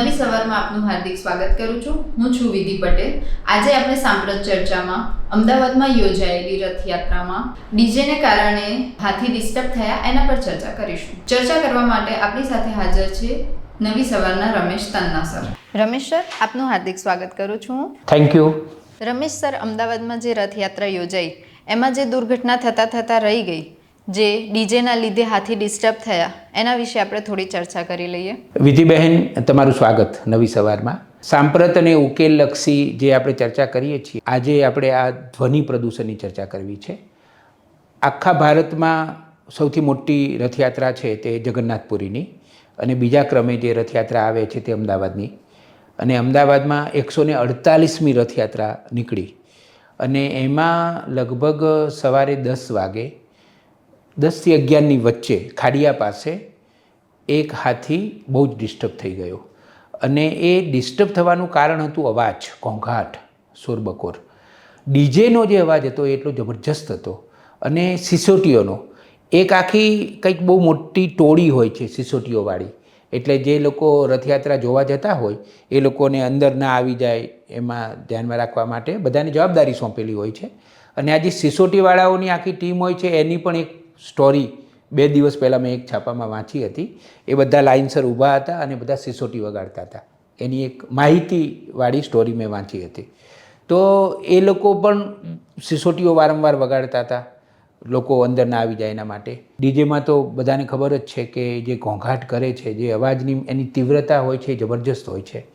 નવી સવારમાં આપનું હાર્દિક સ્વાગત કરું છું. હું છું વિધિ પટેલ. આજે આપણે સાંપ્રત ચર્ચામાં અમદાવાદમાં યોજાયેલી રથયાત્રામાં ડીજેને કારણે હાથી ડિસ્ટર્બ થયા એના પર ચર્ચા કરીશું. ચર્ચા કરવા માટે આપણી સાથે હાજર છે નવી સવારના રમેશ તન્ના સર. રમેશ સર આપનું હાર્દિક સ્વાગત કરું છું. થેન્ક યુ રમેશ સર અમદાવાદમાં જે રથયાત્રા યોજાઈ એમાં જે દુર્ઘટના થતાં થતાં રહી ગઈ જે ડીજેના લીધે હાથી ડિસ્ટર્બ થયા. એના વિશે આપણે થોડી ચર્ચા કરી લઈએ. વિધિબહેન તમારું સ્વાગત નવી સવારમાં. સાંપ્રત અને ઉકેલલક્ષી જે આપણે ચર્ચા કરીએ છીએ, આજે આપણે આ ધ્વનિ પ્રદૂષણની ચર્ચા કરવી છે. આખા ભારતમાં સૌથી મોટી રથયાત્રા છે તે જગન્નાથપુરીની અને બીજા ક્રમે જે રથયાત્રા આવે છે તે અમદાવાદની. અને અમદાવાદમાં એકસો ને અડતાલીસમી રથયાત્રા નીકળી. અને એમાં લગભગ સવારે દસ વાગે દસથી અગિયારની વચ્ચે ખાડિયા પાસે એક હાથી બહુ જ ડિસ્ટર્બ થઈ ગયો. અને એ ડિસ્ટર્બ થવાનું કારણ હતું અવાજ, ઘોંઘાટ, શોરબકોર. ડીજેનો જે અવાજ હતો એટલો જબરજસ્ત હતો. અને સિસોટીઓનો. એક આખી કંઈક બહુ મોટી ટોળી હોય છે સિસોટીઓવાળી. એટલે જે લોકો રથયાત્રા જોવા જતા હોય, એ લોકોને અંદર ના આવી જાય એમાં ધ્યાનમાં રાખવા માટે બધાની જવાબદારી સોંપેલી હોય છે. અને આ જે સિસોટીવાળાઓની આખી ટીમ હોય છે, એની પણ એક સ્ટોરી બે દિવસ પહેલાં મેં એક છાપામાં વાંચી હતી. એ બધા લાઇનસર ઊભા હતા અને બધા સિસોટી વગાડતા હતા. એની એક માહિતીવાળી સ્ટોરી મેં વાંચી હતી. તો એ લોકો પણ સિસોટીઓ વારંવાર વગાડતા હતા. લોકો અંદર ના આવી જાય એના માટે. ડીજેમાં તો બધાને ખબર જ છે કે જે ઘોંઘાટ કરે છે, જે અવાજની એની તીવ્રતા હોય છે જબરજસ્ત હોય છે.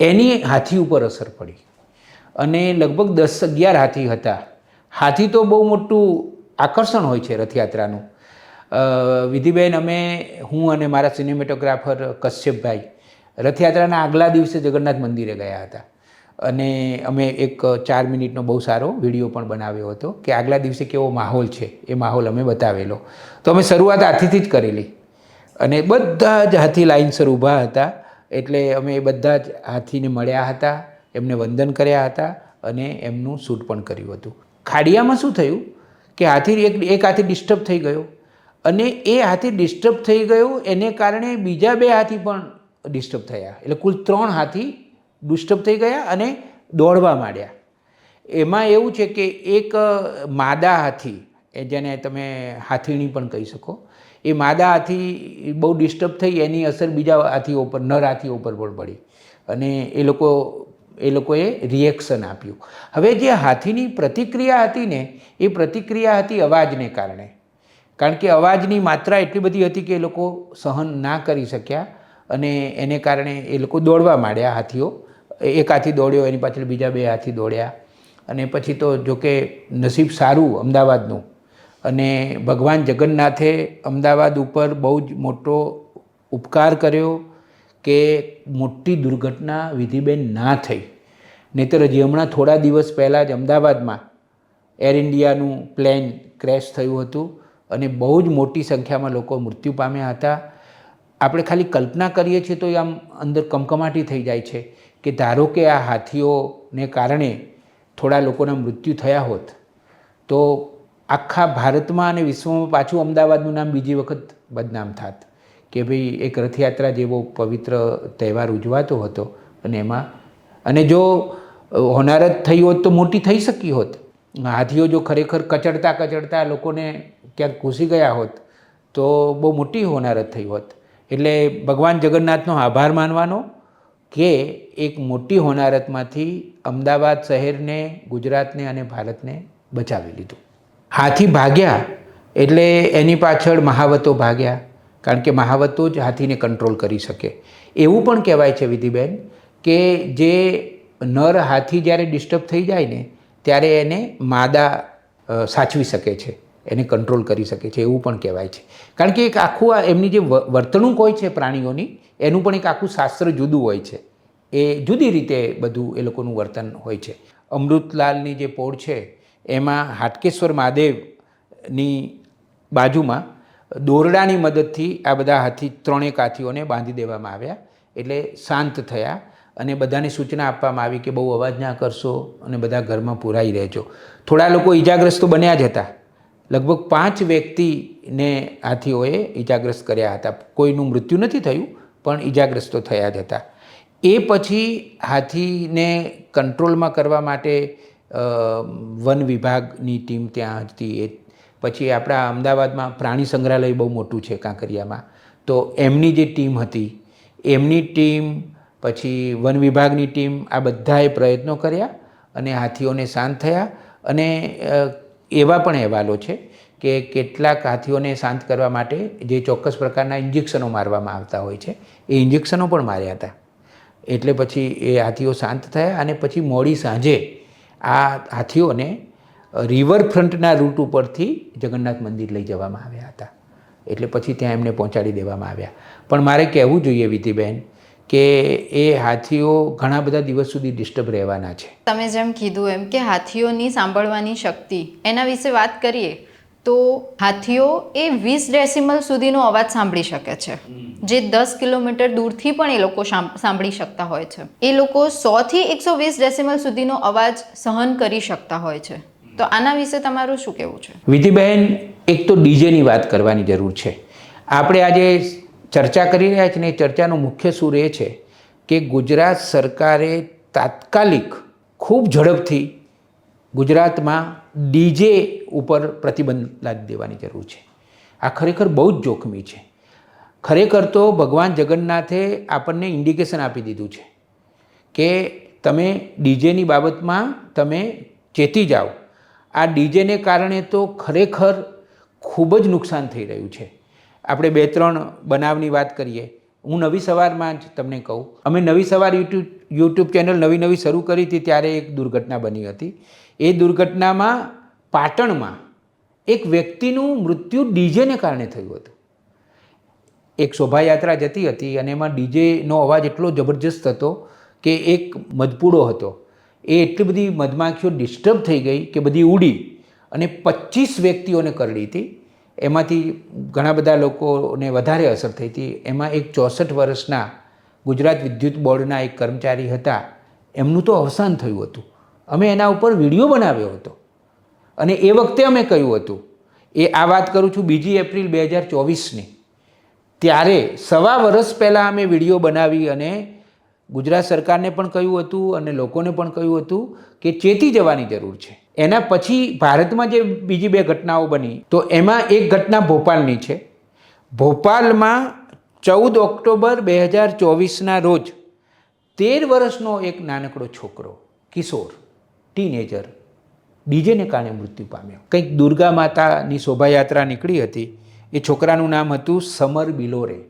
એની હાથી ઉપર અસર પડી. અને લગભગ દસ અગિયાર હાથી હતા. હાથી તો બહુ મોટું આકર્ષણ હોય છે રથયાત્રાનું. વિધિબેન, અમે, હું અને મારા સિનેમેટોગ્રાફર કશ્યપભાઈ રથયાત્રાના આગલા દિવસે જગન્નાથ મંદિરે ગયા હતા. અને અમે એક ચાર મિનિટનો બહુ સારો વીડિયો પણ બનાવ્યો હતો કે આગલા દિવસે કેવો માહોલ છે એ માહોલ અમે બતાવેલો. તો અમે શરૂઆત હાથીથી જ કરેલી. અને બધા જ હાથી લાઇનસર ઊભા હતા એટલે અમે બધા જ હાથીને મળ્યા હતા, એમને વંદન કર્યા હતા અને એમનું શૂટ પણ કર્યું હતું. ખાડિયામાં શું થયું? કે હાથી એક એક હાથી ડિસ્ટર્બ થઈ ગયો. અને એ હાથી ડિસ્ટર્બ થઈ ગયો, એને કારણે બીજા બે હાથી પણ ડિસ્ટર્બ થયા. એટલે કુલ ત્રણ હાથી ડિસ્ટર્બ થઈ ગયા અને દોડવા માંડ્યા. એમાં એવું છે કે એક માદા હાથી, એ જેને તમે હાથીણી પણ કહી શકો, એ માદા હાથી બહુ ડિસ્ટર્બ થઈ, એની અસર બીજા હાથીઓ પર, નર હાથીઓ પર પણ પડી. અને એ લોકો એ લોકોએ રિએક્શન આપ્યું. હવે જે હાથીની પ્રતિક્રિયા હતી ને, એ પ્રતિક્રિયા હતી અવાજને કારણે. કારણ કે અવાજની માત્રા એટલી બધી હતી કે એ લોકો સહન ના કરી શક્યા અને એને કારણે એ લોકો દોડવા માંડ્યા હાથીઓ. એક હાથી દોડ્યો, એની પાછળ બીજા બે હાથી દોડ્યા. અને પછી તો જોકે નસીબ સારું અમદાવાદનું. અને ભગવાન જગન્નાથે અમદાવાદ ઉપર બહુ જ મોટો ઉપકાર કર્યો. કે મોટી દુર્ઘટના વિધિબેન ના થઈ. નહીંતર હજી હમણાં થોડા દિવસ પહેલાં જ અમદાવાદમાં એર ઇન્ડિયાનું પ્લેન ક્રેશ થયું હતું અને બહુ જ મોટી સંખ્યામાં લોકો મૃત્યુ પામ્યા હતા. આપણે ખાલી કલ્પના કરીએ છીએ તો આમ અંદર કમકમાટી થઈ જાય છે કે ધારો કે આ હાથીઓને કારણે થોડા લોકોના મૃત્યુ થયા હોત, તો આખા ભારતમાં અને વિશ્વમાં પાછું અમદાવાદનું નામ બીજી વખત બદનામ થાત. કે ભાઈ એક રથયાત્રા જેવો પવિત્ર તહેવાર ઉજવાતો હતો અને એમાં, અને જો હોનારત થઈ હોત તો મોટી થઈ શકી હોત. હાથીઓ જો ખરેખર કચડતા કચડતા લોકોને ક્યાંક ઘૂસી ગયા હોત તો બહુ મોટી હોનારત થઈ હોત. એટલે ભગવાન જગન્નાથનો આભાર માનવાનો કે એક મોટી હોનારતમાંથી અમદાવાદ શહેરને, ગુજરાતને અને ભારતને બચાવી લીધું. હાથી ભાગ્યા એટલે એની પાછળ મહાવતો ભાગ્યા. કારણ કે મહાવતો જ હાથીને કંટ્રોલ કરી શકે. એવું પણ કહેવાય છે વિધિબેન કે જે નર હાથી જ્યારે ડિસ્ટર્બ થઈ જાય ને, ત્યારે એને માદા સાચવી શકે છે. એને કંટ્રોલ કરી શકે છે. એવું પણ કહેવાય છે. કારણ કે એક આખું આ એમની જે વર્તણૂક હોય છે પ્રાણીઓની, એનું પણ એક આખું શાસ્ત્ર જુદું હોય છે. એ જુદી રીતે બધું એ લોકોનું વર્તન હોય છે. અમૃતલાલની જે પોળ છે, એમાં હાટકેશ્વર મહાદેવની બાજુમાં દોરડાની મદદથી આ બધા હાથી ત્રણેક હાથીઓને બાંધી દેવામાં આવ્યા એટલે શાંત થયા અને બધાને સૂચના આપવામાં આવી કે બહુ અવાજ ના કરશો અને બધા ઘરમાં પુરાઈ રહેજો. થોડા લોકો ઈજાગ્રસ્ત બન્યા જ હતા. લગભગ પાંચ વ્યક્તિને હાથીઓએ ઈજાગ્રસ્ત કર્યા હતા. કોઈનું મૃત્યુ નથી થયું, પણ ઈજાગ્રસ્તો થયા જ હતા. એ પછી હાથીને કંટ્રોલમાં કરવા માટે વન વિભાગની ટીમ ત્યાં હતી. એ પછી આપણા અમદાવાદમાં પ્રાણી સંગ્રહાલય બહુ મોટું છે કાંકરિયામાં. તો એમની જે ટીમ હતી, એમની ટીમ, પછી વન વિભાગની ટીમ, આ બધાએ પ્રયત્નો કર્યા અને હાથીઓને શાંત થયા. અને એવા પણ અહેવાલો છે કે કેટલાક હાથીઓને શાંત કરવા માટે જે ચોક્કસ પ્રકારના ઇન્જેક્શનો મારવામાં આવતા હોય છે, એ ઇન્જેક્શનો પણ માર્યા હતા. એટલે પછી એ હાથીઓ શાંત થયા અને પછી મોડી સાંજે આ હાથીઓને રિવરફ્રન્ટના રૂટ ઉપરથી જગન્નાથ મંદિર લઈ જવામાં આવ્યા હતા. એટલે પછી ત્યાં એમને પહોંચાડી દેવામાં આવ્યા. પણ મારે કહેવું જોઈએ વિધિબેન કે એ હાથીઓ ઘણા બધા દિવસ સુધી ડિસ્ટર્બ રહેવાના છે. તમે જેમ કીધું એમ કે હાથીઓની સાંભળવાની શક્તિ. એના વિશે વાત કરીએ તો હાથીઓ એ વીસ ડેસિમલ સુધીનો અવાજ સાંભળી શકે છે. જે દસ કિલોમીટર દૂરથી પણ એ લોકો સાંભ- સાંભળી શકતા હોય છે. એ લોકો સોથી એકસો વીસ ડેસિમલ સુધીનો અવાજ સહન કરી શકતા હોય છે. તો આના વિશે તમારું શું કહેવું છે? વિધિબહેન એક તો ડીજેની વાત કરવાની જરૂર છે. આપણે આજે ચર્ચા કરી રહ્યા છીએ ને એ ચર્ચાનો મુખ્ય સૂર એ છે કે ગુજરાત સરકારે તાત્કાલિક, ખૂબ ઝડપથી ગુજરાતમાં ડીજે ઉપર પ્રતિબંધ લાદી દેવાની જરૂર છે. આ ખરેખર બહુ જ જોખમી છે. ખરેખર તો ભગવાન જગન્નાથે આપણને ઇન્ડિકેશન આપી દીધું છે કે તમે ડીજેની બાબતમાં તમે ચેતી જાઓ. આ ડીજેને કારણે તો ખરેખર ખૂબ જ નુકસાન થઈ રહ્યું છે. આપણે બે ત્રણ બનાવની વાત કરીએ. હું નવી સવારમાં જ તમને કહું. અમે નવી સવાર યુટ્યુબ યુટ્યુબ ચેનલ નવી નવી શરૂ કરી હતી ત્યારે એક દુર્ઘટના બની હતી. એ દુર્ઘટનામાં પાટણમાં એક વ્યક્તિનું મૃત્યુ ડીજેને કારણે થયું હતું. એક શોભાયાત્રા જતી હતી અને એમાં ડીજેનો અવાજ એટલો જબરજસ્ત હતો કે એક મજપૂડો હતો. એ એટલી બધી મધમાખીઓ ડિસ્ટર્બ થઈ ગઈ કે બધી ઉડી અને પચીસ વ્યક્તિઓને કરડી હતી. એમાંથી ઘણા બધા લોકોને વધારે અસર થઈ હતી. એમાં એક ચોસઠ વર્ષના ગુજરાત વિદ્યુત બોર્ડના એક કર્મચારી હતા. એમનું તો અવસાન થયું હતું. અમે એના ઉપર વીડિયો બનાવ્યો હતો. અને એ વખતે અમે કહ્યું હતું, એ આ વાત કરું છું બીજી એપ્રિલ બે હજાર ચોવીસની. ત્યારે સવા વર્ષ પહેલાં અમે વીડિયો બનાવી અને ગુજરાત સરકારને પણ કહ્યું હતું અને લોકોને પણ કહ્યું હતું કે ચેતી જવાની જરૂર છે. એના પછી ભારતમાં જે બીજી બે ઘટનાઓ બની, તો એમાં એક ઘટના ભોપાલની છે. ભોપાલમાં ચૌદ ઓક્ટોબર બે હજાર ચોવીસના રોજ તેર વર્ષનો એક નાનકડો છોકરો, કિશોર, ટીનેજર, ડીજેને કારણે મૃત્યુ પામ્યો. કંઈક દુર્ગા માતાની શોભાયાત્રા નીકળી હતી. એ છોકરાનું નામ હતું સમર બિલોરે.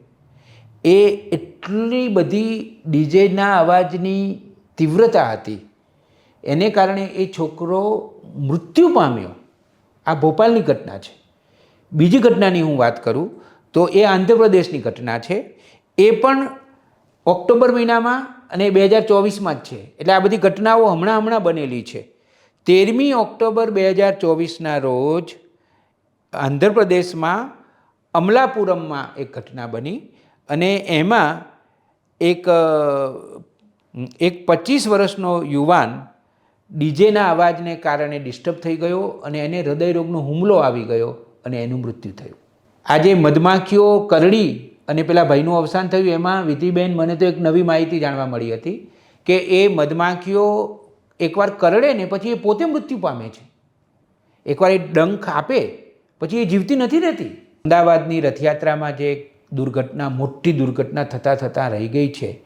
એ એટલી બધી ડીજેના અવાજની તીવ્રતા હતી. એને કારણે એ છોકરો મૃત્યુ પામ્યો. આ ભોપાલની ઘટના છે. બીજી ઘટનાની હું વાત કરું તો એ આંધ્રપ્રદેશની ઘટના છે. એ પણ ઓક્ટોબર મહિનામાં અને બે હજાર ચોવીસમાં જ છે. એટલે આ બધી ઘટનાઓ હમણાં હમણાં બનેલી છે. તેરમી ઓક્ટોબર બે હજાર ચોવીસના રોજ આંધ્રપ્રદેશમાં અમલાપુરમમાં એક ઘટના બની. અને એમાં એક એક પચીસ વર્ષનો યુવાન ડીજેના અવાજને કારણે ડિસ્ટર્બ થઈ ગયો અને એને હૃદયરોગનો હુમલો આવી ગયો અને એનું મૃત્યુ થયું. આજે મધમાખીઓ, કરડી અને પેલા ભાઈનું અવસાન થયું એમાં વિધિબેન મને તો એક નવી માહિતી જાણવા મળી હતી કે એ મધમાખીઓ એકવાર કરડે ને પછી એ પોતે મૃત્યુ પામે છે. એકવાર એ ડંખ આપે, પછી એ જીવતી નથી રહેતી. અમદાવાદની રથયાત્રામાં જે દુર્ઘટના, મોટી દુર્ઘટના થતાં થતાં રહી ગઈ છે.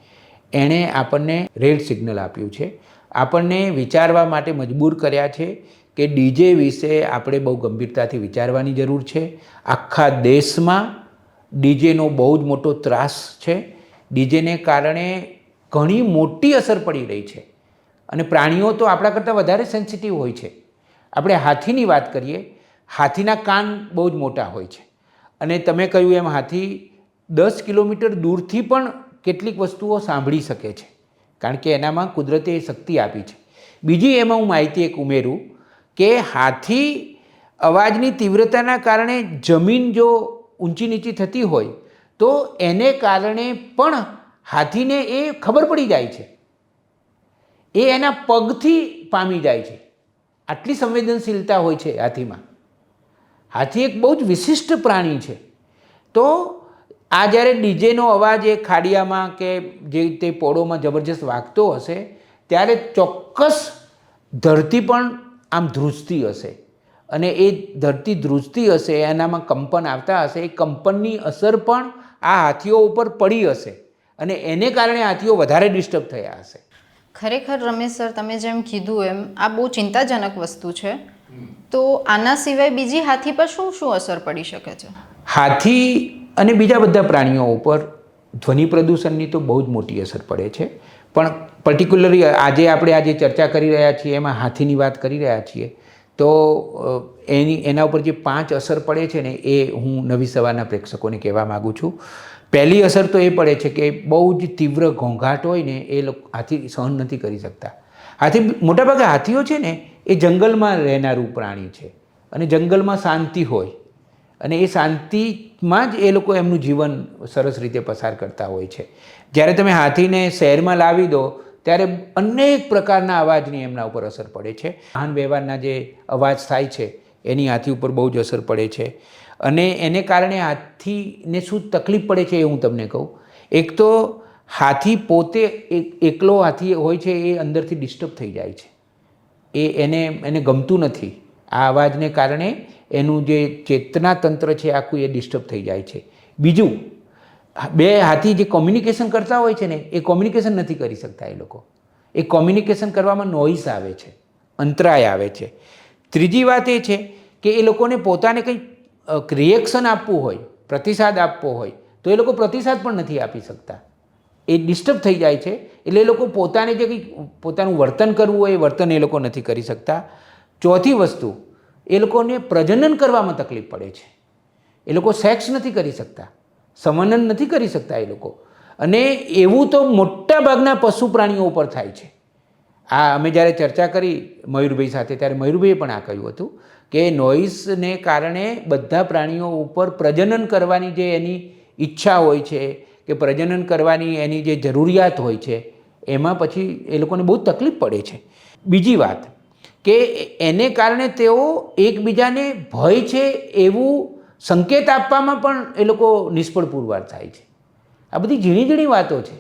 એણે આપણને રેડ સિગ્નલ આપ્યું છે. આપણને વિચારવા માટે મજબૂર કર્યા છે કે ડીજે વિશે આપણે બહુ ગંભીરતાથી વિચારવાની જરૂર છે. આખા દેશમાં ડીજેનો બહુ જ મોટો ત્રાસ છે. ડીજેને કારણે ઘણી મોટી અસર પડી રહી છે. અને પ્રાણીઓ તો આપણા કરતાં વધારે સેન્સિટિવ હોય છે. આપણે હાથીની વાત કરીએ, હાથીના કાન બહુ જ મોટા હોય છે. અને તમે કહ્યું એમ હાથી, દસ કિલોમીટર દૂરથી પણ કેટલીક વસ્તુઓ સાંભળી શકે છે. કારણ કે એનામાં કુદરતે શક્તિ આપી છે. બીજી એમાં હું માહિતી એક ઉમેરું કે હાથી અવાજની તીવ્રતાના કારણે જમીન જો ઊંચી નીચી થતી હોય, તો એને કારણે પણ હાથીને એ ખબર પડી જાય છે. એ એના પગથી પામી જાય છે. આટલી સંવેદનશીલતા હોય છે હાથીમાં. હાથી એક બહુ જ વિશિષ્ટ પ્રાણી છે. તો આ જ્યારે ડીજેનો અવાજ એ ખાડિયામાં કે જે તે પોળોમાં જબરજસ્ત વાગતો હશે, ત્યારે ચોક્કસ ધરતી પણ આમ ધ્રુજતી હશે. અને એ ધરતી ધ્રુજતી હશે, એનામાં કંપન આવતા હશે, એ કંપનની અસર પણ આ હાથીઓ ઉપર પડી હશે. અને એને કારણે હાથીઓ વધારે ડિસ્ટર્બ થયા હશે. ખરેખર રમેશ સર, તમે જેમ કીધું એમ, આ બહુ ચિંતાજનક વસ્તુ છે. તો આના સિવાય બીજી હાથી પર શું શું અસર પડી શકે છે? હાથી અને બીજા બધા પ્રાણીઓ ઉપર ધ્વનિ પ્રદૂષણની તો બહુ જ મોટી અસર પડે છે. પણ પર્ટિક્યુલરલી આજે આપણે આજે ચર્ચા કરી રહ્યા છીએ, એમાં હાથીની વાત કરી રહ્યા છીએ, તો એની, એના ઉપર જે પાંચ અસર પડે છે ને, એ હું નવી સવારના પ્રેક્ષકોને કહેવા માગું છું. પહેલી અસર તો એ પડે છે કે બહુ જ તીવ્ર ઘોંઘાટ હોય ને, એ લોકો, હાથી સહન નથી કરી શકતા. હાથી, મોટાભાગે હાથીઓ છે ને એ જંગલમાં રહેનારું પ્રાણી છે. અને જંગલમાં શાંતિ હોય. અને એ શાંતિમાં જ એ લોકો એમનું જીવન સરસ રીતે પસાર કરતા હોય છે. જ્યારે તમે હાથીને શહેરમાં લાવી દો, ત્યારે અનેક પ્રકારના અવાજની એમના ઉપર અસર પડે છે. વાહન વ્યવહારના જે અવાજ થાય છે, એની હાથી ઉપર બહુ જ અસર પડે છે. અને એને કારણે હાથીને શું તકલીફ પડે છે એ હું તમને કહું. એક તો હાથી પોતે એક, એકલો હાથી હોય છે એ અંદરથી ડિસ્ટર્બ થઈ જાય છે. એ એને એને ગમતું નથી. આ અવાજને કારણે એનું જે ચેતના તંત્ર છે આખું એ ડિસ્ટર્બ થઈ જાય છે. બીજું, બે હાથી જે કોમ્યુનિકેશન કરતા હોય છે ને, એ કોમ્યુનિકેશન નથી કરી શકતા એ લોકો. એ કોમ્યુનિકેશન કરવામાં નોઇસ આવે છે, અંતરાય આવે છે. ત્રીજી વાત એ છે કે એ લોકોને પોતાને કંઈ રિએક્શન આપવું હોય, પ્રતિસાદ આપવો હોય, તો એ લોકો પ્રતિસાદ પણ નથી આપી શકતા. એ ડિસ્ટર્બ થઈ જાય છે. એટલે એ લોકો પોતાને જે કંઈક પોતાનું વર્તન કરવું હોય એ વર્તન એ લોકો નથી કરી શકતા. ચોથી વસ્તુ, એ લોકોને પ્રજનન કરવામાં તકલીફ પડે છે. એ લોકો સેક્સ નથી કરી શકતા. સમનન નથી કરી શકતા એ લોકો. અને એવું તો મોટા ભાગના પશુ પ્રાણીઓ ઉપર થાય છે. આ અમે જ્યારે ચર્ચા કરી મયુરભાઈ સાથે, ત્યારે મયુરભાઈએ પણ આ કહ્યું હતું કે નોઇસને કારણે બધા પ્રાણીઓ ઉપર પ્રજનન કરવાની જે એની ઈચ્છા હોય છે કે પ્રજનન કરવાની એની જે જરૂરિયાત હોય છે, એમાં પછી એ લોકોને બહુ તકલીફ પડે છે. બીજી વાત કે એને કારણે તેઓ એકબીજાને ભય છે એવું સંકેત આપવામાં પણ એ લોકો નિષ્ફળ પુરવાર થાય છે. આ બધી ઝીણી ઝીણી વાતો છે.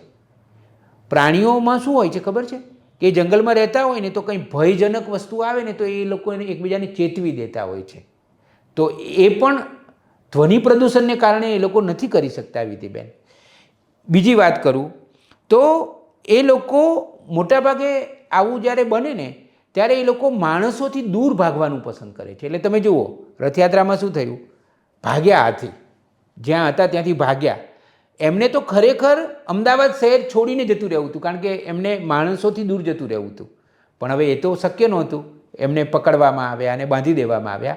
પ્રાણીઓમાં શું હોય છે ખબર છે? કે જંગલમાં રહેતા હોય ને તો કંઈ ભયજનક વસ્તુ આવે ને તો એ લોકો એને એકબીજાને ચેતવી દેતા હોય છે. તો એ પણ ધ્વનિ પ્રદૂષણને કારણે એ લોકો નથી કરી શકતા, વિધિબેન. બીજી વાત કરું, તો એ લોકો મોટાભાગે આવું જ્યારે બને ને, ત્યારે એ લોકો માણસોથી દૂર ભાગવાનું પસંદ કરે છે. એટલે તમે જુઓ, રથયાત્રામાં શું થયું? ભાગ્યા હાથી. જ્યાં હતા ત્યાંથી ભાગ્યા. એમને તો ખરેખર અમદાવાદ શહેર છોડીને જતું રહેવું હતું, કારણ કે એમને માણસોથી દૂર જતું રહેવું હતું. પણ હવે એ તો શક્ય નહોતું. એમને પકડવામાં આવ્યા અને બાંધી દેવામાં આવ્યા.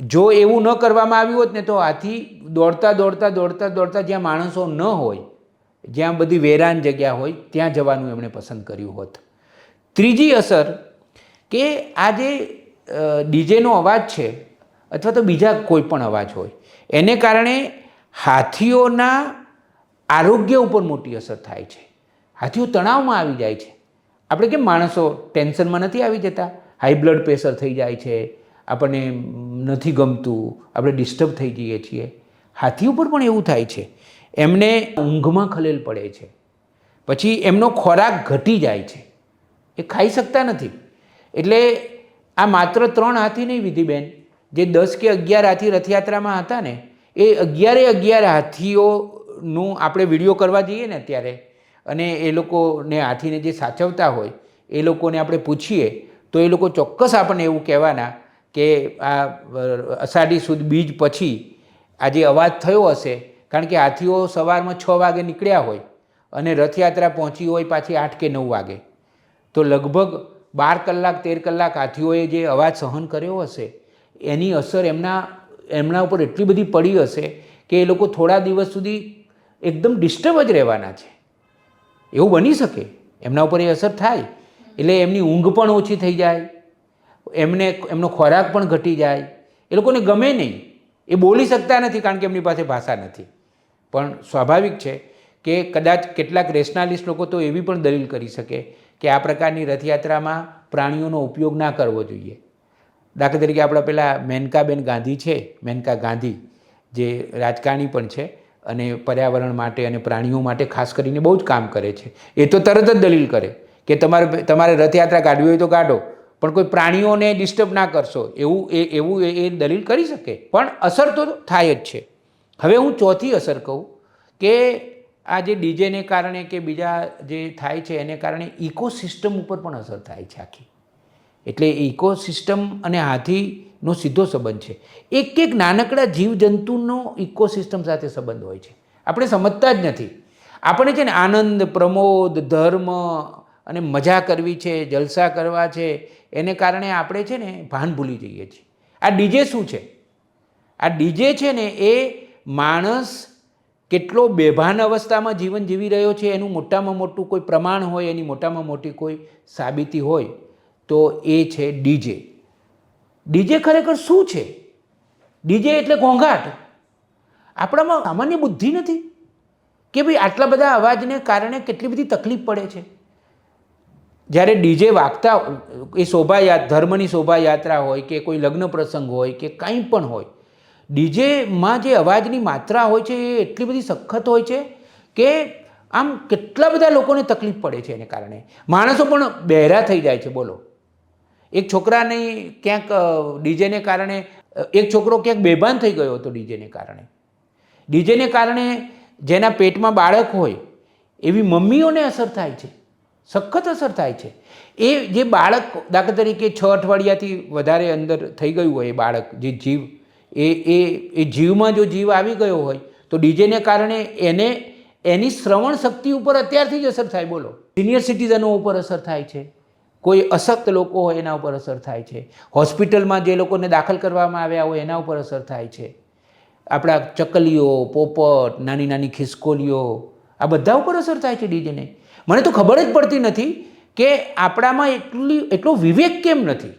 જો એવું ન કરવામાં આવ્યું હોત ને, તો હાથી દોડતા દોડતા દોડતા દોડતા જ્યાં માણસો ન હોય જ્યાં બધી વેરાન જગ્યા હોય, ત્યાં જવાનું એમણે પસંદ કર્યું હોત. ત્રીજી અસર કે આ જે ડીજેનો અવાજ છે, અથવા તો બીજા કોઈ પણ અવાજ હોય, એને કારણે હાથીઓના આરોગ્ય ઉપર મોટી અસર થાય છે. હાથીઓ તણાવમાં આવી જાય છે. આપણે કેમ માણસો ટેન્શનમાં નથી આવી જતા? હાઈ બ્લડ પ્રેશર થઈ જાય છે, આપણને નથી ગમતું, આપણે ડિસ્ટર્બ થઈ જઈએ છીએ. હાથી ઉપર પણ એવું થાય છે. એમને ઊંઘમાં ખલેલ પડે છે. પછી એમનો ખોરાક ઘટી જાય છે. એ ખાઈ શકતા નથી. એટલે આ માત્ર ત્રણ હાથી નહીં વિધિબેન જે દસ કે અગિયાર હાથી રથયાત્રામાં હતા ને, એ અગિયારે અગિયાર હાથીઓનું આપણે વીડિયો કરવા જઈએ ને અત્યારે અને એ લોકોને હાથીને જે સાચવતા હોય, એ લોકોને આપણે પૂછીએ, તો એ લોકો ચોક્કસ આપણને એવું કહેવાના કે આ અષાઢી સુદ બીજ પછી આ જે અવાજ થયો હશે કારણ કે હાથીઓ સવારમાં છ વાગે નીકળ્યા હોય અને રથયાત્રા પહોંચી હોય પાછી આઠ કે નવ વાગે. તો લગભગ બાર કલાક, તેર કલાક હાથીઓએ જે અવાજ સહન કર્યો હશે, એની અસર એમના એમના ઉપર એટલી બધી પડી હશે કે એ લોકો થોડા દિવસ સુધી એકદમ ડિસ્ટર્બ જ રહેવાના છે. એવું બની શકે? એમના ઉપર એ અસર થાય. એટલે એમની ઊંઘ પણ ઓછી થઈ જાય. એમને, એમનો ખોરાક પણ ઘટી જાય. એ લોકોને ગમે નહીં. એ બોલી શકતા નથી કારણ કે એમની પાસે ભાષા નથી. પણ સ્વાભાવિક છે કે કદાચ કેટલાક રેશનાલિસ્ટ લોકો તો એવી પણ દલીલ કરી શકે કે આ પ્રકારની રથયાત્રામાં પ્રાણીઓનો ઉપયોગ ના કરવો જોઈએ. દાખલા તરીકે આપણા પેલા મેનકાબેન ગાંધી છે, મેનકા ગાંધી, જે રાજકારણી પણ છે અને પર્યાવરણ માટે અને પ્રાણીઓ માટે ખાસ કરીને બહુ જ કામ કરે છે. એ તો તરત જ દલીલ કરે કે તમારે તમારે રથયાત્રા કાઢવી હોય તો કાઢો, પણ કોઈ પ્રાણીઓને ડિસ્ટર્બ ના કરશો. એવું એ એવું એ દલીલ કરી શકે. પણ અસર તો થાય જ છે. હવે હું ચોથી અસર કહું કે આ જે ડીજેને કારણે કે બીજા જે થાય છે એને કારણે ઇકોસિસ્ટમ ઉપર પણ અસર થાય છે આખી. એટલે ઇકોસિસ્ટમ અને હાથીનો સીધો સંબંધ છે. એક એક નાનકડા જીવજંતુનો ઇકોસિસ્ટમ સાથે સંબંધ હોય છે. આપણે સમજતા જ નથી. આપણે છે ને આનંદ, પ્રમોદ, ધર્મ અને મજા કરવી છે, જલસા કરવા છે, એને કારણે આપણે છે ને ભાન ભૂલી જઈએ છીએ. આ ડીજે શું છે? આ ડીજે છે ને એ માણસ કેટલો બેભાન અવસ્થામાં જીવન જીવી રહ્યો છે, એનું મોટામાં મોટું કોઈ પ્રમાણ હોય, એની મોટામાં મોટી કોઈ સાબિતી હોય, તો એ છે ડીજે. ડીજે ખરેખર શું છે? ડીજે એટલે ઘોંઘાટ. આપણામાં સામાન્ય બુદ્ધિ નથી કે ભાઈ આટલા બધા અવાજને કારણે કેટલી બધી તકલીફ પડે છે. જ્યારે ડીજે વાગતા, એ શોભાયા ધર્મની શોભાયાત્રા હોય કે કોઈ લગ્ન પ્રસંગ હોય કે કંઈ પણ હોય ડીજેમાં જે અવાજની માત્રા હોય છે, એ એટલી બધી સખત હોય છે કે આમ કેટલા બધા લોકોને તકલીફ પડે છે એને કારણે. માણસો પણ બહેરા થઈ જાય છે, બોલો. એક છોકરાને ક્યાંક ડીજેને કારણે એક છોકરો ક્યાંક બેભાન થઈ ગયો હતો ડીજેને કારણે. ડીજેને કારણે જેના પેટમાં બાળક હોય, એવી મમ્મીઓને અસર થાય છે. સખત અસર થાય છે. એ જે બાળક, દાખલા તરીકે છ અઠવાડિયાથી વધારે અંદર થઈ ગયું હોય એ બાળક, જે જીવ એ એ એ જીવમાં જો જીવ આવી ગયો હોય, તો ડીજેને કારણે એને, એની શ્રવણ શક્તિ ઉપર અત્યારથી જ અસર થાય, બોલો. સિનિયર સિટીઝનો ઉપર અસર થાય છે. કોઈ અશક્ત લોકો હોય, એના ઉપર અસર થાય છે. હોસ્પિટલમાં જે લોકોને દાખલ કરવામાં આવ્યા હોય, એના ઉપર અસર થાય છે. આપણા ચકલીઓ, પોપટ, નાની નાની ખિસકોલીઓ, આ બધા ઉપર અસર થાય છે ડીજેને. મને તો ખબર જ પડતી નથી કે આપણામાં એટલી, એટલો વિવેક કેમ નથી?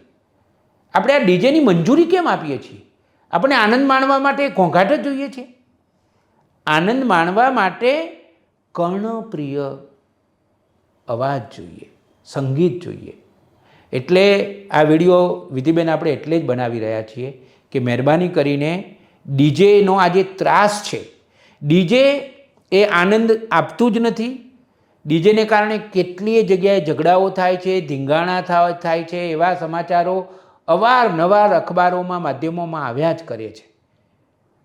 આપણે આ ડીજેની મંજૂરી કેમ આપીએ છીએ? આપણે આનંદ માણવા માટે ઘોંઘાટ જ જોઈએ છે. આનંદ માણવા માટે કર્ણપ્રિય અવાજ જોઈએ, સંગીત જોઈએ. એટલે આ વીડિયો વિધિબેન આપણે એટલે જ બનાવી રહ્યા છીએ કે મહેરબાની કરીને ડીજેનો આ જે ત્રાસ છે, ડીજે એ આનંદ આપતું જ નથી. ડીજેને કારણે કેટલીય જગ્યાએ ઝઘડાઓ થાય છે, ધીંગાણા થાય છે એવા સમાચારો અવારનવાર અખબારોમાં, માધ્યમોમાં આવ્યા જ કરે છે.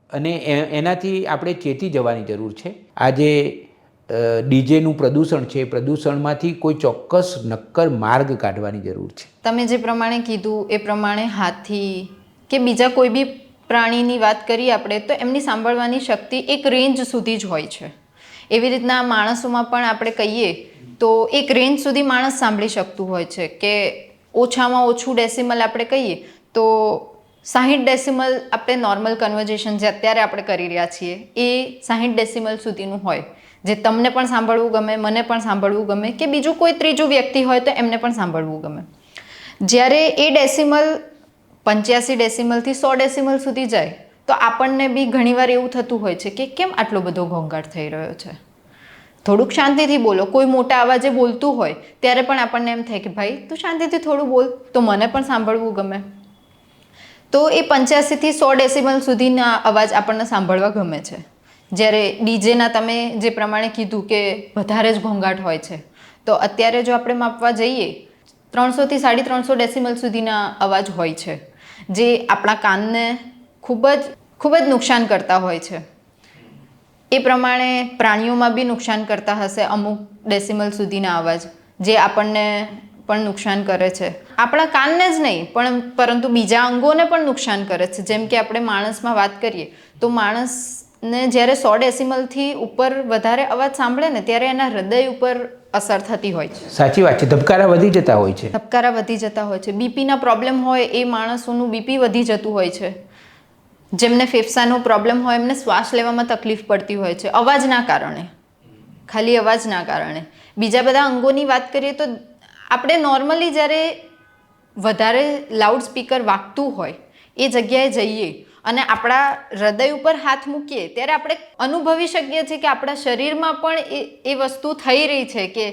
અને એનાથી આપણે ચેતી જવાની જરૂર છે. આજે ડીજેનું પ્રદૂષણ છે પ્રદૂષણમાંથી કોઈ ચોક્કસ નક્કર માર્ગ કાઢવાની જરૂર છે. તમે જે પ્રમાણે કીધું, એ પ્રમાણે હાથી કે બીજા કોઈ બી પ્રાણીની વાત કરીએ આપણે, તો એમની સાંભળવાની શક્તિ એક રેન્જ સુધી જ હોય છે. એવી રીતના માણસોમાં પણ આપણે કહીએ, તો એક રેન્જ સુધી માણસ સાંભળી શકતું હોય છે કે ઓછામાં ઓછું ડેસિમલ આપણે કહીએ, તો સાહીઠ ડેસિમલ આપણે નોર્મલ કન્વર્ઝેશન જે અત્યારે આપણે કરી રહ્યા છીએ, એ સાહીઠ ડેસિમલ સુધીનું હોય. જે તમને પણ સાંભળવું ગમે, મને પણ સાંભળવું ગમે, કે બીજું કોઈ ત્રીજું વ્યક્તિ હોય તો એમને પણ સાંભળવું ગમે. જ્યારે એ ડેસિમલ પંચ્યાસી ડેસિમલથી સો ડેસિમલ સુધી જાય, તો આપણને બી ઘણીવાર એવું થતું હોય છે કે કેમ આટલો બધો ઘોંઘાટ થઈ રહ્યો છે? થોડુંક શાંતિથી બોલો. કોઈ મોટા અવાજે બોલતું હોય, ત્યારે પણ આપણને એમ થાય કે, ભાઈ, તું શાંતિથી થોડું બોલ. તો મને પણ સાંભળવું ગમે. તો એ પંચ્યાસીથી સો ડેસિમલ સુધીના અવાજ આપણને સાંભળવા ગમે છે. જ્યારે ડીજેના તમે જે પ્રમાણે કીધું કે વધારે જ ઘોંઘાટ હોય છે, તો અત્યારે જો આપણે માપવા જઈએ, ત્રણસોથી સાડી ત્રણસો ડેસિમલ સુધીના અવાજ હોય છે, જે આપણા કાનને ખૂબ જ ખૂબ જ નુકસાન કરતા હોય છે. એ પ્રમાણે પ્રાણીઓમાં બી નુકસાન કરતા હશે અમુક ડેસિમલ સુધીના અવાજ જે આપણને પણ નુકસાન કરે છે. આપણા કાનને જ નહીં પણ પરંતુ બીજા અંગોને પણ નુકસાન કરે છે. જેમ કે આપણે માણસમાં વાત કરીએ તો માણસને જ્યારે સો ડેસિમલથી ઉપર વધારે અવાજ સાંભળે ને ત્યારે એના હૃદય ઉપર અસર થતી હોય છે. સાચી વાત છે. ધબકારા વધી જતા હોય છે. ધબકારા વધી જતા હોય છે. બીપીના પ્રોબ્લેમ હોય એ માણસોનું બીપી વધી જતું હોય છે. જેમને ફેફસાનો પ્રોબ્લેમ હોય, એમને શ્વાસ લેવામાં તકલીફ પડતી હોય છે. અવાજના કારણે. ખાલી અવાજના કારણે. બીજા બધા અંગોની વાત કરીએ તો આપણે નોર્મલી જ્યારે વધારે લાઉડ સ્પીકર વાગતું હોય, એ જગ્યાએ જઈએ અને આપણા હૃદય ઉપર હાથ મૂકીએ, ત્યારે આપણે અનુભવી શકીએ છીએ કે આપણા શરીરમાં પણ એ એ વસ્તુ થઈ રહી છે કે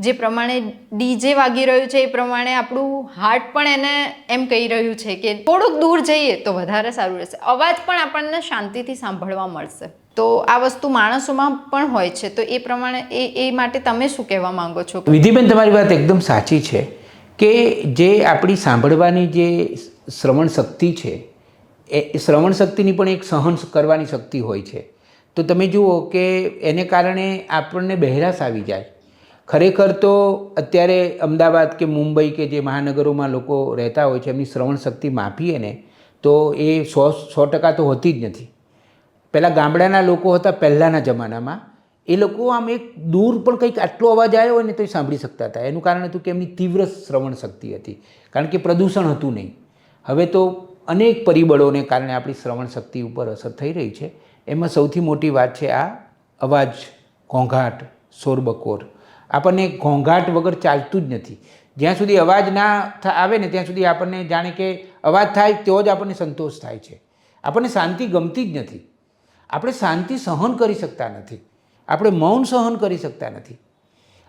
જે પ્રમાણે ડીજે વાગી રહ્યું છે, એ પ્રમાણે આપણું હાર્ટ પણ એને એમ કહી રહ્યું છે કે થોડુંક દૂર જઈએ તો વધારે સારું રહેશે. અવાજ પણ આપણને શાંતિથી સાંભળવા મળશે. તો આ વસ્તુ માણસોમાં પણ હોય છે, તો એ પ્રમાણે એ એ માટે તમે શું કહેવા માંગો છો? વિધિબેન, તમારી વાત એકદમ સાચી છે કે જે આપણી સાંભળવાની જે શ્રવણ શક્તિ છે એ શ્રવણ શક્તિની પણ એક સહન કરવાની શક્તિ હોય છે. તો તમે જુઓ કે એને કારણે આપણને બહેરાશ આવી જાય. ખરેખર તો અત્યારે અમદાવાદ કે મુંબઈ કે જે મહાનગરોમાં લોકો રહેતા હોય છે, એમની શ્રવણ શક્તિ માપીએ ને, તો એ સો સો ટકા તો હોતી જ નથી. પહેલાં ગામડાના લોકો હતા પહેલાંના જમાનામાં. એ લોકો આમ એક દૂર પણ કંઈક આટલો અવાજ આવ્યો હોય ને તો એ સાંભળી શકતા હતા. એનું કારણ હતું કે એમની તીવ્ર શ્રવણ શક્તિ હતી. કારણ કે પ્રદૂષણ હતું નહીં. હવે તો અનેક પરિબળોને કારણે આપણી શ્રવણ શક્તિ ઉપર અસર થઈ રહી છે. એમાં સૌથી મોટી વાત છે આ અવાજ, ઘોંઘાટ શોરબકોર આપણને ઘોંઘાટ વગર ચાલતું જ નથી. જ્યાં સુધી અવાજ ના આવે ને ત્યાં સુધી આપણને જાણે કે અવાજ થાય તો જ આપણને સંતોષ થાય છે. આપણને શાંતિ ગમતી જ નથી. આપણે શાંતિ સહન કરી શકતા નથી. આપણે મૌન સહન કરી શકતા નથી.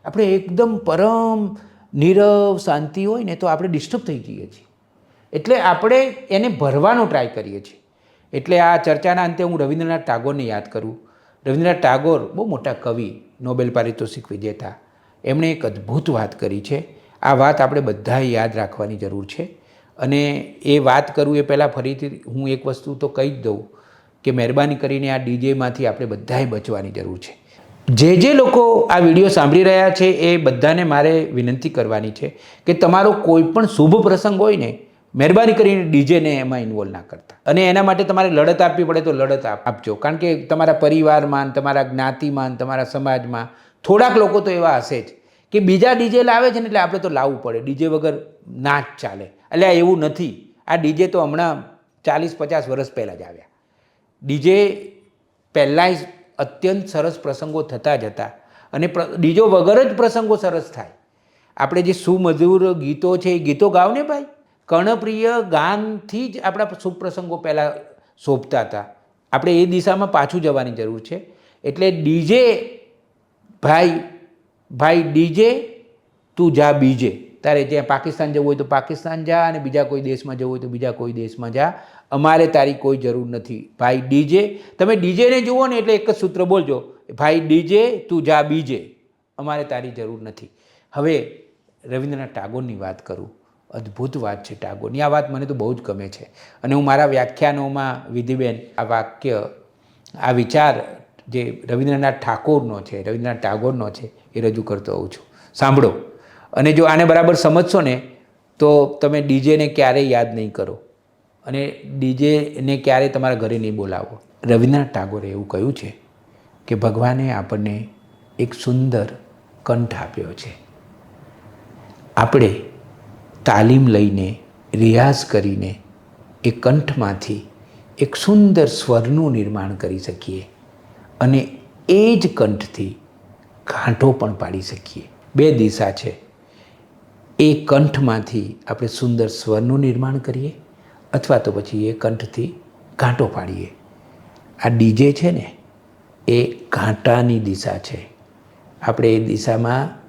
આપણે એકદમ પરમ, નીરવ શાંતિ હોય ને તો આપણે ડિસ્ટર્બ થઈ જઈએ છીએ. એટલે આપણે એને ભરવાનો ટ્રાય કરીએ છીએ. એટલે આ ચર્ચાના અંતે હું રવિન્દ્રનાથ ટાગોરને યાદ કરું. રવિન્દ્રનાથ ટાગોર બહુ મોટા કવિ, નોબેલ પારિતોષિક વિજેતા. એમણે એક અદ્ભુત વાત કરી છે. આ વાત આપણે બધાએ યાદ રાખવાની જરૂર છે. અને એ વાત કરું એ પહેલાં ફરીથી હું એક વસ્તુ તો કહી જ દઉં કે મહેરબાની કરીને આ ડીજેમાંથી આપણે બધાએ બચવાની જરૂર છે. જે જે લોકો આ વીડિયો સાંભળી રહ્યા છે એ બધાને મારે વિનંતી કરવાની છે કે તમારો કોઈ પણ શુભ પ્રસંગ હોય ને મહેરબાની કરીને ડીજેને એમાં ઇન્વોલ્વ ના કરતા. અને એના માટે તમારે લડત આપવી પડે તો લડત આપજો. કારણ કે તમારા પરિવારમાં તમારા જ્ઞાતિમાં તમારા સમાજમાં થોડાક લોકો તો એવા હશે જ કે બીજા ડીજે લાવે છે ને એટલે આપણે તો લાવવું પડે. ડીજે વગર ના જ ચાલે. એટલે આ એવું નથી. આ ડીજે તો હમણાં ચાલીસ પચાસ વર્ષ પહેલાં જ આવ્યા. ડીજે પહેલાંય અત્યંત સરસ પ્રસંગો થતા જ હતા. અને ડીજો વગર જ પ્રસંગો સરસ થાય. આપણે જે સુમધુર ગીતો છે એ ગીતો ગાવ ને ભાઈ? કર્ણપ્રિય ગાનથી જ આપણા શુભ પ્રસંગો પહેલાં શોભતા હતા. આપણે એ દિશામાં પાછું જવાની જરૂર છે. એટલે ડીજે, ભાઈ ભાઈ ડીજે, તું જા બીજે. તારે જ્યાં પાકિસ્તાન જવું હોય તો પાકિસ્તાન જા અને બીજા કોઈ દેશમાં જવું હોય તો બીજા કોઈ દેશમાં જા. અમારે તારી કોઈ જરૂર નથી. ભાઈ ડીજે. તમે ડીજેને જુઓ ને એટલે એક જ સૂત્ર બોલજો. ભાઈ ડીજે, તું જા બીજે. અમારે તારી જરૂર નથી. હવે રવિન્દ્રનાથ ટાગોરની વાત કરું. અદ્ભુત વાત છે ટાગોરની આ વાત મને તો બહુ જ ગમે છે. અને હું મારા વ્યાખ્યાનોમાં વિધિબેન આ વાક્ય, આ વિચાર જે રવિન્દ્રનાથ ઠાકોરનો છે, રવિન્દ્રનાથ ટાગોરનો છે, એ રજૂ કરતો હોઉં છું. સાંભળો. અને જો આને બરાબર સમજશો ને, તો તમે ડીજેને ક્યારેય યાદ નહીં કરો. અને ડીજેને ક્યારેય તમારા ઘરે નહીં બોલાવો. રવિન્દ્રનાથ ટાગોરે એવું કહ્યું છે કે ભગવાને આપણને એક સુંદર કંઠ આપ્યો છે. આપણે તાલીમ લઈને, રિયાઝ કરીને, એ કંઠમાંથી એક સુંદર સ્વરનું નિર્માણ કરી શકીએ અને એ જ કંઠથી ઘાંટો પણ પાડી શકીએ. બે દિશા છે. એ કંઠમાંથી આપણે સુંદર સ્વરનું નિર્માણ કરીએ અથવા તો પછી એ કંઠથી ઘાંટો પાડીએ. આ ડીજે છે ને, એ ઘાંટાની દિશા છે. આપણે એ દિશામાં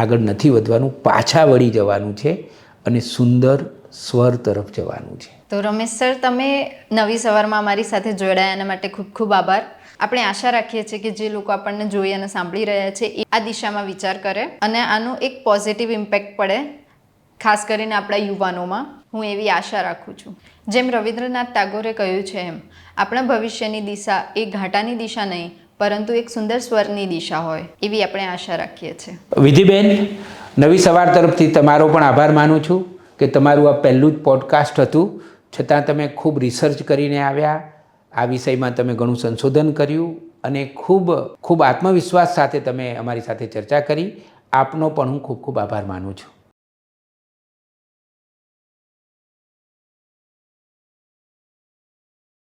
આગળ નથી વધવાનું, પાછા વળી જવાનું છે. અને સુંદર સ્વર તરફ જવાનું છે. તો રમેશ સર તમે નવી સવારમાં અમારી સાથે જોડાયા એના માટે ખૂબ ખૂબ આભાર. આપણે આશા રાખીએ છીએ કે જે લોકો આપણને જોઈ અને સાંભળી રહ્યા છે એ આ દિશામાં વિચાર કરે અને આનો એક પોઝિટિવ ઇમ્પેક્ટ પડે ખાસ કરીને આપણા યુવાનોમાં. હું એવી આશા રાખું છું. જેમ રવિન્દ્રનાથ ટાગોરે કહ્યું છે એમ આપણા ભવિષ્યની દિશા એ ઘાટાની દિશા નહીં પરંતુ એક સુંદર સ્વરની દિશા હોય. એવી આપણે આશા રાખીએ છીએ. વિધિબેન નવી સવાર તરફથી તમારો પણ આભાર માનું છું કે તમારું આ પહેલું જ પોડકાસ્ટ હતું. છતાં તમે ખૂબ રિસર્ચ કરીને આવ્યા. આ વિષયમાં તમે ઘણું સંશોધન કર્યું અને ખૂબ ખૂબ આત્મવિશ્વાસ સાથે તમે અમારી સાથે ચર્ચા કરી. આપનો પણ હું ખૂબ ખૂબ આભાર માનું છું.